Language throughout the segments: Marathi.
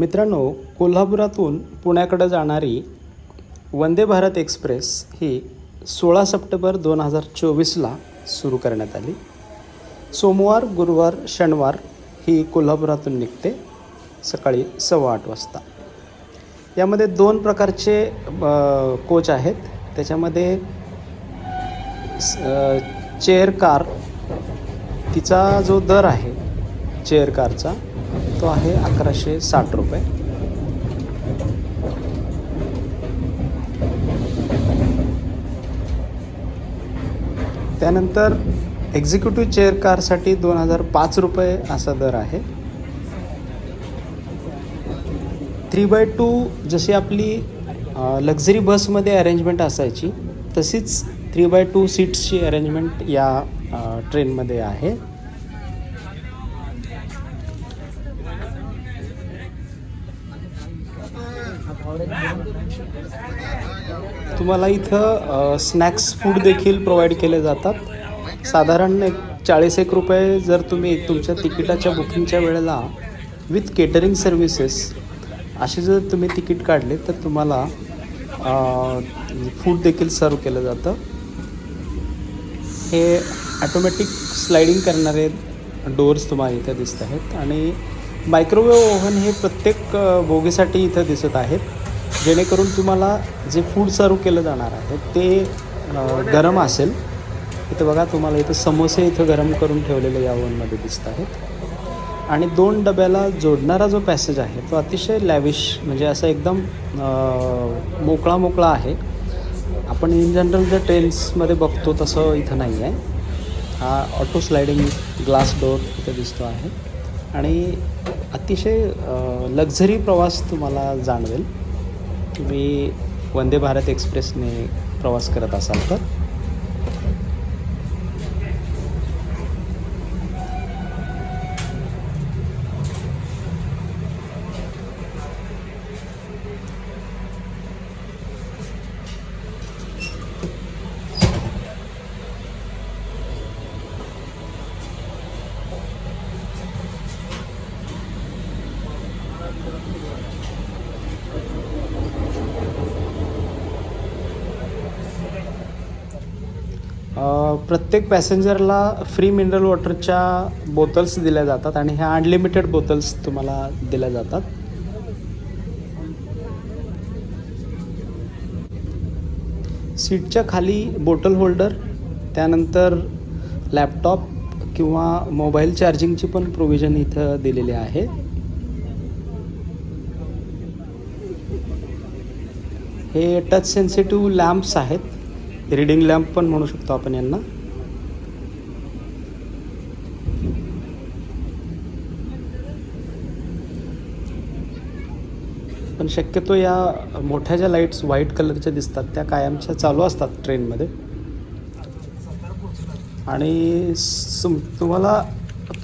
मित्रांनो कोल्हापुरातून पुण्याकडे जाणारी वंदे भारत एक्सप्रेस ही सोळा सप्टेंबर दोन हजार चोवीसला सुरू करण्यात आली. सोमवार गुरुवार शनिवार ही कोल्हापुरातून निघते सकाळी सव्वा आठ वाजता. यामध्ये दोन प्रकारचे कोच आहेत. त्याच्यामध्ये स- चेअर कार तिचा जो दर आहे चेअर कारचा तो आहे अकराशे साठ रुपये. त्यानंतर एक्झिक्युटिव्ह चेअर कारसाठी दोन हजार पाच रुपये असा दर आहे. थ्री बाय टू जशी आपली लक्झरी बसमध्ये अरेंजमेंट असायची तशीच थ्री बाय टू सीट्सची अरेंजमेंट या ट्रेनमध्ये आहे. तुम्हाला इथं स्नॅक्स फूड देखील प्रोव्हाइड केले जातात. साधारण एक चाळीस एक रुपये जर तुम्ही तुमच्या तिकिटाच्या बुकिंगच्या वेळेला विथ केटरिंग सर्व्हिसेस असे जर तुम्ही तिकीट काढले तर तुम्हाला फूड देखील सर्व केलं जातं. हे ॲटोमॅटिक स्लायडिंग करणारे डोअर्स तुम्हाला इथं दिसत आहेत. आणि मायक्रोवेव्ह ओव्हन हे प्रत्येक बोगीसाठी इथं दिसत आहेत. जेणेकरून तुम्हाला जे फूड सर्व केलं जाणार आहे ते गरम असेल. इथं बघा तुम्हाला इथं समोसे इथं गरम करून ठेवलेले या ओव्हनमध्ये दिसत आहेत. आणि दोन डब्याला जोडणारा जो पॅसेज आहे तो अतिशय लॅविश म्हणजे असं एकदम मोकळा मोकळा आहे. आपण इन जनरल ज्या ट्रेन्समध्ये बघतो तसं इथं नाही आहे हा ऑटो स्लायडिंग ग्लास डोअर इथं दिसतो आहे. आणि अतिशय लक्झरी प्रवास तुम्हाला जाणवेल. तुम्ही वंदे भारत एक्सप्रेसने प्रवास करत असाल तर? प्रत्येक पॅसेंजरला फ्री मिनरल वॉटरच्या बोटल्स दिल्या जातात आणि ह्या अनलिमिटेड बोटल्स तुम्हाला दिल्या जातात. सीटच्या खाली बोटल होल्डर त्यानंतर लॅपटॉप किंवा मोबाईल चार्जिंगची पण प्रोव्हिजन इथं दिलेली आहे. हे टच सेन्सिटिव्ह लॅम्प्स आहेत. रिडिंग लॅम्प पण म्हणू शकतो आपण यांना. पण शक्यतो या मोठ्या ज्या लाईट्स व्हाईट कलरच्या दिसतात त्या कायमच्या चालू असतात ट्रेनमध्ये आणि सम तुम्हाला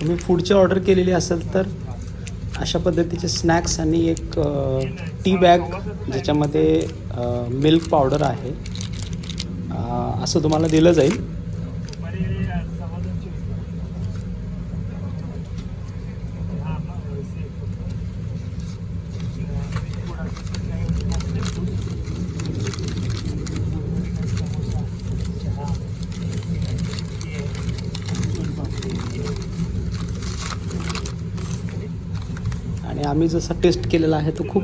तुम्ही फूडची ऑर्डर केलेली असेल तर अशा पद्धतीचे स्नॅक्स आणि एक टी बॅग ज्याच्यामध्ये मिल्क पावडर आहे. असं तुम्हाला दिलं जाईल. आणि आम्ही जसा टेस्ट केलेला आहे तो खूप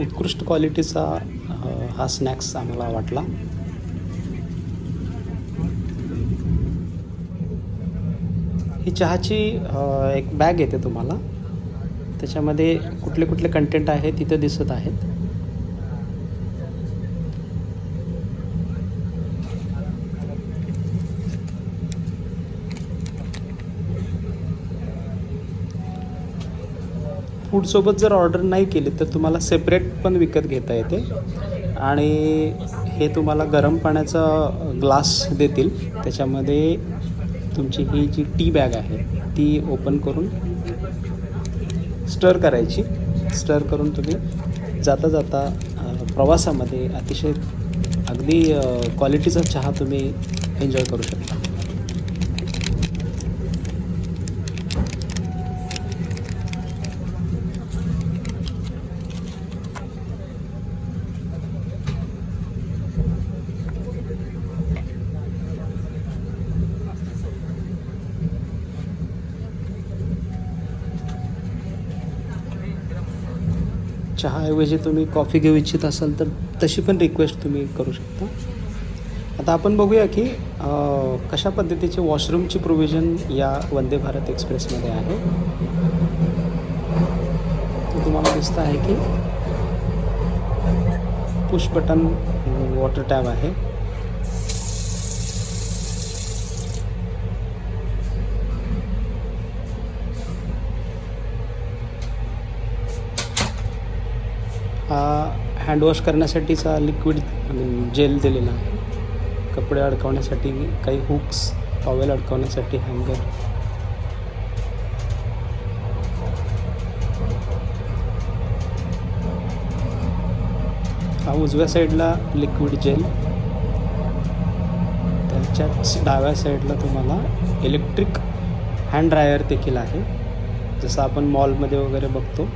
उत्कृष्ट क्वालिटीचा हा स्नॅक्स आम्हाला वाटला. ही चहाची एक बॅग येते तुम्हाला. त्याच्यामध्ये कुठले कुठले कंटेंट आहे तिथं दिसत आहेत. फूडसोबत जर ऑर्डर नाही केली तर तुम्हाला सेपरेट पण विकत घेता येते. आणि हे तुम्हाला गरम पाण्याचा ग्लास देतील. त्याच्यामध्ये तुमची ही जी टी बॅग आहे ती ओपन करून स्टर करायची. स्टर करून तुम्ही जाता जाता प्रवासामध्ये अतिशय अगदी क्वालिटीचा चहा तुम्ही एन्जॉय करू शकता. चहाऐवजी तुम्ही कॉफी घेऊ इच्छित असाल तर तशी पण रिक्वेस्ट तुम्ही करू शकता. आता आपण बघूया की कशा पद्धतीचे वॉशरूमची प्रोव्हिजन या वंदे भारत एक्सप्रेसमध्ये आहे. तुम्हाला दिसतं आहे की पुश बटन वॉटर टॅब आहे. हा हँडवॉश करण्यासाठीचा लिक्विड जेल दिलेला आहे. कपडे अडकवण्यासाठी काही हुक्स टॉवेल अडकवण्यासाठी हँगर हा उजव्या साईडला लिक्विड जेल त्याच्याच डाव्या साईडला तुम्हाला इलेक्ट्रिक हँड ड्रायर देखील आहे. जसं आपण मॉलमध्ये वगैरे बघतो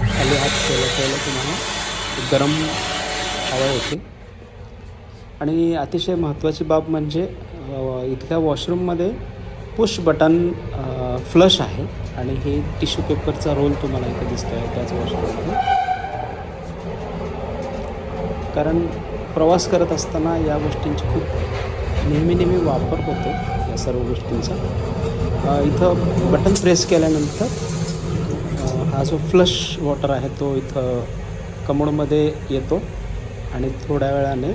खाली हात केला केलं तुम्हाला गरम हवा होती आणि अतिशय महत्त्वाची बाब म्हणजे इथल्या वॉशरूममध्ये पुश बटन फ्लश आहे. आणि हे टिश्यू पेपरचा रोल तुम्हाला इथे दिसतो आहे त्याच वॉशरूममध्ये. कारण प्रवास करत असताना या गोष्टींची खूप नेहमी नेहमी वापर होतो या सर्व गोष्टींचा. इथं बटन प्रेस केल्यानंतर हा जो फ्लश वॉटर आहे तो इथं कमोडमध्ये येतो आणि थोड्या वेळाने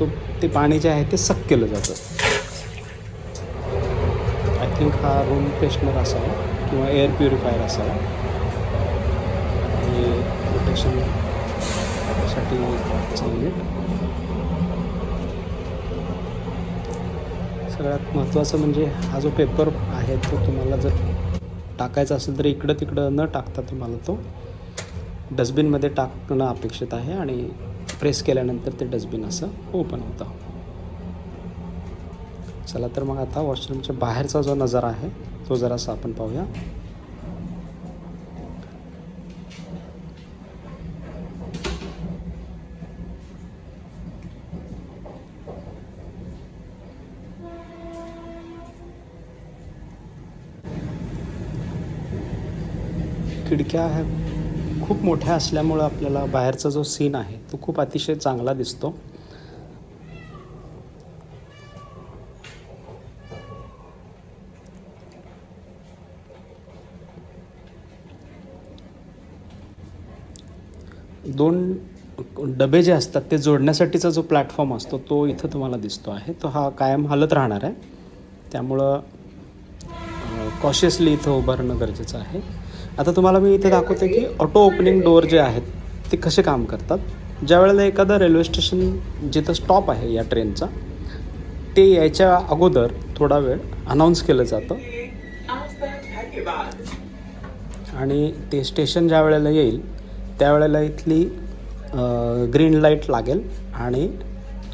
तो ते पाणी जे आहे ते सक केलं जातं. आय थिंक हा रूम फ्रेशनर असावा किंवा एअर प्युरिफायर असावा. आणि प्रोटेक्शनसाठी युनिट सगळ्यात महत्त्वाचं म्हणजे हा जो पेपर आहे तो तुम्हाला जर टाकायचा असेल तर इकडं तिकडं न टाकता तुम्हाला तो डस्टबिनमध्ये टाकणं अपेक्षित आहे आणि प्रेस केल्यानंतर ते डस्टबिन असं ओपन होतं. चला तर मग आता वॉशरूमच्या बाहेरचा जो नजारा आहे तो जरासा आपण पाहूया. खिडक्या ह्या खूप मोठ्या असल्यामुळं आपल्याला बाहेरचा जो सीन आहे तो खूप अतिशय चांगला दिसतो. दोन डबे जे असतात ते जोडण्यासाठीचा जो प्लॅटफॉर्म असतो तो इथं तुम्हाला दिसतो आहे. तो हा कायम हलत राहणार आहे. त्यामुळं कॉशियसली इथं उभारणं गरजेचं आहे. आता तुम्हाला मी इथे दाखवते की ऑटो ओपनिंग डोअर जे आहेत ते कसे काम करतात. ज्या वेळेला एखादं रेल्वे स्टेशन जिथं स्टॉप आहे या ट्रेनचा ते यायच्या अगोदर थोडा वेळ अनाऊन्स केलं जातं. आणि ते स्टेशन ज्या वेळेला येईल त्यावेळेला इथली ग्रीन लाइट लागेल आणि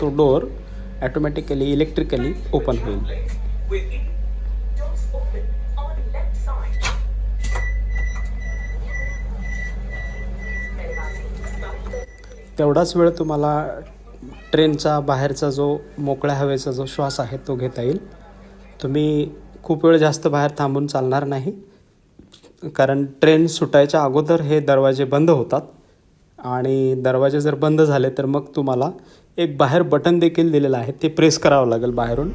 तो डोअर ॲटोमॅटिकली इलेक्ट्रिकली ओपन होईल. तेवढाच वेळ तुम्हाला ट्रेनचा बाहेरचा जो मोकळ्या हवेचा जो श्वास आहे तो घेता येईल. तुम्ही खूप वेळ जास्त बाहेर थांबून चालणार नाही. कारण ट्रेन सुटायच्या अगोदर हे दरवाजे बंद होतात. आणि दरवाजे जर बंद झाले तर मग तुम्हाला एक बाहेर बटन देखील दिलेलं आहे. ते प्रेस करावं लागेल बाहेरून.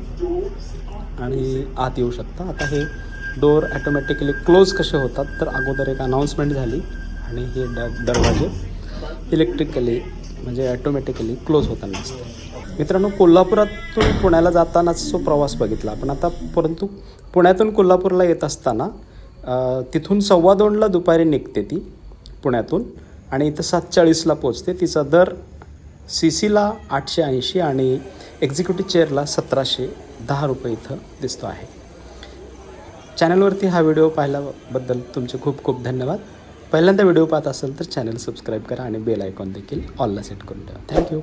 आणि आत येऊ शकता. आता हे डोअर ॲटोमॅटिकली क्लोज कसे होतात तर अगोदर एक अनाऊन्समेंट झाली. आणि हे ड दरवाजे इलेक्ट्रिकली म्हणजे ॲटोमॅटिकली क्लोज होताना असते. मित्रांनो कोल्हापुरातून पुण्याला जातानाचा जो प्रवास बघितला आपण आता परंतु पुण्यातून कोल्हापूरला येत असताना तिथून सव्वा दोनला दुपारी निघते ती पुण्यातून आणि इथं सात चाळीसला पोचते तिचा दर सी सीला आठशे ऐंशी आणि एक्झिक्युटिव्ह चेअरला सतराशे दहा रुपये इथं दिसतो आहे. चॅनलवरती हा व्हिडिओ पाहिल्याबद्दल तुमचे खूप खूप धन्यवाद. पहिल्यांदा व्हिडिओ पाहत असेल तर चॅनल सबस्क्राईब करा आणि बेल आयकॉन देखील ऑलला सेट करून ठेवा. थँक्यू